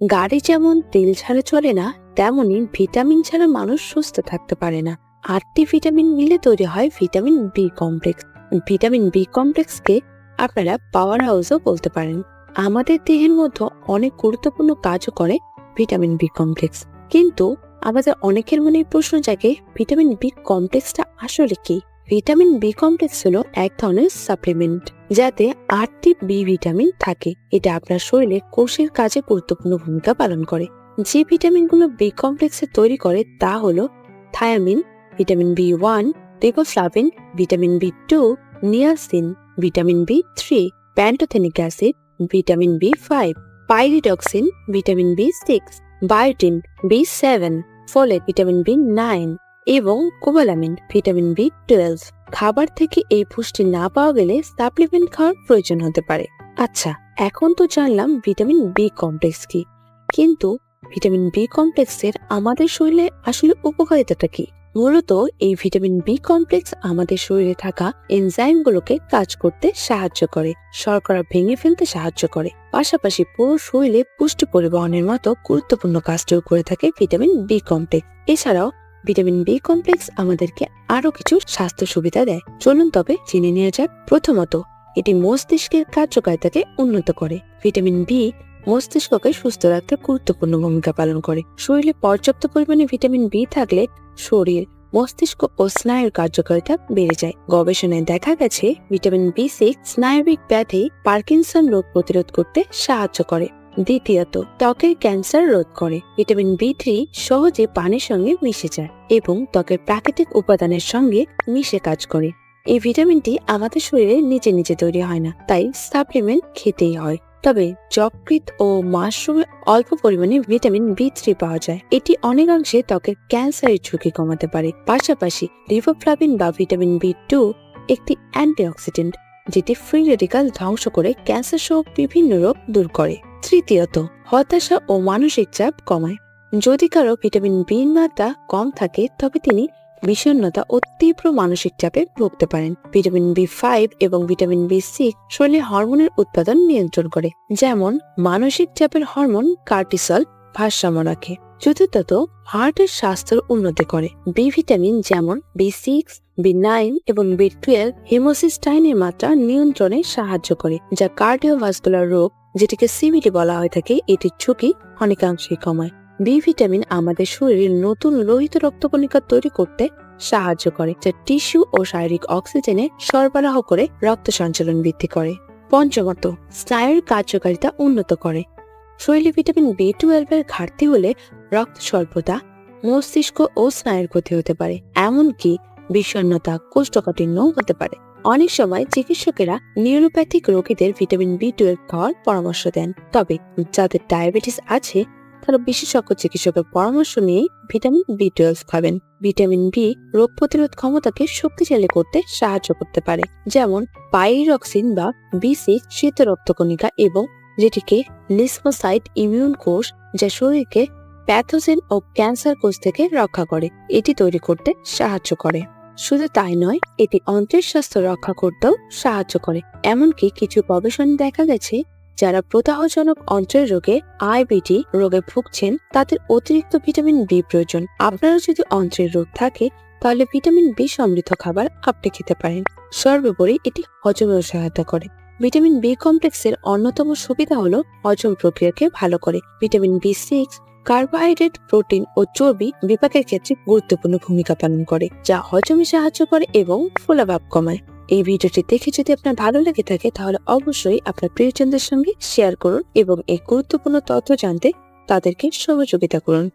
গাড়ি যেমন তেল ছাড়া চলে না, তেমনি ভিটামিন ছাড়া মানুষ সুস্থ থাকতে পারে না। আটটি ভিটামিন মিলে তৈরি হয় vitamin B complex vitamin B কমপ্লেক্সকে আপনারা পাওয়ার হাউসও বলতে পারেন। আমাদের দেহের মধ্যে অনেক গুরুত্বপূর্ণ কাজও করে ভিটামিন বি কমপ্লেক্স কিন্তু আমাদের অনেকের মনে প্রশ্ন জাগে, ভিটামিন বি কমপ্লেক্সটা আসলে কি? ভিটামিন বি কমপ্লেক্স হলো এক ধরনের সাপ্লিমেন্ট, যাতে আটটি বি ভিটামিন থাকে। এটা আপনার শরীরে কোষের কাজে গুরুত্বপূর্ণ ভূমিকা পালন করে। যে ভিটামিনগুলো বি কমপ্লেক্সে তৈরি করে, তা হলো thiamine, vitamin B one riboflavin vitamin B two, niacin, vitamin B three, pantothenic acid, vitamin B five, pyridoxine, vitamin B six, biotin, B seven, folate, vitamin B nine. এবং কোবালামিন ভিটামিন বি টুয়েলভ খাবার থেকে এই পুষ্টি না পাওয়া গেলে supplement খাওয়ার প্রয়োজন হতে পারে। আচ্ছা এখন তো জানলাম ভিটামিন বি কমপ্লেক্স কি। কিন্তু ভিটামিন বি কমপ্লেক্সের আমাদের শরীরে আসলে উপকারিতাটা কি? মূলত এই ভিটামিন বি কমপ্লেক্স আমাদের শরীরে থাকা এনজাইমগুলোকে কাজ করতে সাহায্য করে, শর্করা ভেঙে ফেলতে সাহায্য করে। পাশাপাশি পুরো শরীরে পুষ্টি পরিবহনের মতো গুরুত্বপূর্ণ কাজটিও করে থাকে ভিটামিন বি কমপ্লেক্স এছাড়াও ভিটামিন বি কমপ্লেক্স আমাদেরকে আরও কিছু স্বাস্থ্য সুবিধা দেয়। চলুন তবে জেনে নেওয়া যাক প্রথমত, এটি মস্তিষ্কের কার্যকারিতাকে উন্নত করে। ভিটামিন বি মস্তিষ্ককে সুস্থ রাখতে গুরুত্বপূর্ণ ভূমিকা পালন করে। শরীরে পর্যাপ্ত পরিমাণে ভিটামিন বি থাকলে শরীর, মস্তিষ্ক ও স্নায়ুর কার্যকারিতা বেড়ে যায়। গবেষণায় দেখা গেছে, ভিটামিন বি সিক্স স্নায়বিক ব্যাধি পার্কিনসন রোগ প্রতিরোধ করতে সাহায্য করে। দ্বিতীয়ত, ত্বকের ক্যান্সার রোধ করে। ভিটামিন বি থ্রি সহজে পানির সঙ্গে মিশে যায় এবং ত্বকের প্রাকৃতিক উপাদানের সঙ্গে মিশে কাজ করে। এই ভিটামিনটি আমাদের শরীরে নিজে নিজে তৈরি হয় না, তাই সাপ্লিমেন্ট খেতেই হয়। তবে যকৃৎ ও মাশরুমে অল্প পরিমাণে ভিটামিন বি থ্রি পাওয়া যায়। এটি অনেকাংশে ত্বকের ক্যান্সারের ঝুঁকি কমাতে পারে। পাশাপাশি রিভোফ্লাভিন বা ভিটামিন বি টু একটি অ্যান্টিঅক্সিডেন্ট, যেটি ফ্রি রেডিকাল ধ্বংস করে ক্যান্সার সহ বিভিন্ন রোগ দূর করে। তৃতীয়ত, হতাশা ও মানসিক চাপ কমায়। যদি কারও ভিটামিন বি মাত্রা কম থাকে, তবে তিনি বিষণ্নতা ও তীব্র মানসিক চাপে ভুগতে পারেন। ভিটামিন বি ফাইভ এবং ভিটামিন বি সিক্স শরীরে হরমোনের উৎপাদন নিয়ন্ত্রণ করে, যেমন মানসিক চাপের হরমোন কার্টিসল ভারসাম্য রাখে। চতুর্থত, হার্টের স্বাস্থ্যের উন্নতি করে। বি ভিটামিন যেমন বি সিক্স বি নাইন এবং বি টুয়েলভ হেমোসিস্টাইনের মাত্রা নিয়ন্ত্রণে সাহায্য করে, যা কার্ডিওভাস্কুলার রোগ, যেটিকে সিবিটি বলা হয়ে থাকে, এটির ঝুঁকি অনেকাংশেই কমায়। বি ভিটামিন আমাদের শরীরে নতুন লোহিত রক্তকণিকা তৈরি করতে সাহায্য করে, যা টিস্যু ও শারীরিক অক্সিজেনে সরবরাহ করে রক্ত সঞ্চালন বৃদ্ধি করে। পঞ্চমত, স্নায়ুর কার্যকারিতা উন্নত করে। শরীরে ভিটামিন বি টুয়েলভের ঘাটতি হলে রক্ত স্বল্পতা, মস্তিষ্ক ও স্নায়ুর ক্ষতি হতে পারে, এমনকি বিষণ্ণতা কোষ্ঠকাঠিন্যও হতে পারে। অনেক সময় চিকিৎসকেরা নিউরোপ্যাথিক রোগীদের ভিটামিন বি টুয়েলভ খাওয়ার পরামর্শ দেন, তবে যাদের ডায়াবেটিস আছে, তারা বিশেষজ্ঞ চিকিৎসকের পরামর্শ নিয়ে ভিটামিন বি টুয়েলভ খাবেন। ভিটামিন বি রোগ প্রতিরোধ ক্ষমতাকে শক্তিশালী করতে সাহায্য করতে পারে, যেমন পাইরক্সিন বা বি শীত রক্তকণিকা এবং যেটিকে লিসমোসাইট ইমিউন কোষ, যা শরীরকে প্যাথোজেন ও ক্যান্সার কোষ থেকে রক্ষা করে, এটি তৈরি করতে সাহায্য করে। শুধু তাই নয়, এটি অন্ত্রের স্বাস্থ্য রক্ষা করতেও সাহায্য করে। এমনকি কিছু গবেষণা দেখা গেছে, যারা প্রদাহজনক অন্ত্রের রোগে আইবিটি রোগে ভুগছেন, তাদের অতিরিক্ত ভিটামিন বি প্রয়োজন। আপনারও যদি অন্ত্রের রোগ থাকে, তাহলে ভিটামিন বি সমৃদ্ধ খাবার আপনি খেতে পারেন। সর্বোপরি এটি হজমেও সহায়তা করে। ভিটামিন বি কমপ্লেক্সের অন্যতম সুবিধা হলো হজম প্রক্রিয়াকে ভালো করে। Vitamin B six carbohydrate protein ও চর্বি বিপাকের ক্ষেত্রে গুরুত্বপূর্ণ ভূমিকা পালন করে, যা হজমে সাহায্য করে এবং ফোলাভাব কমায়। এই ভিডিওটি দেখে যদি আপনার ভালো লেগে থাকে, তাহলে অবশ্যই আপনার প্রিয়জনদের সঙ্গে শেয়ার করুন এবং এই গুরুত্বপূর্ণ তথ্য জানতে তাদেরকে সহযোগিতা করুন।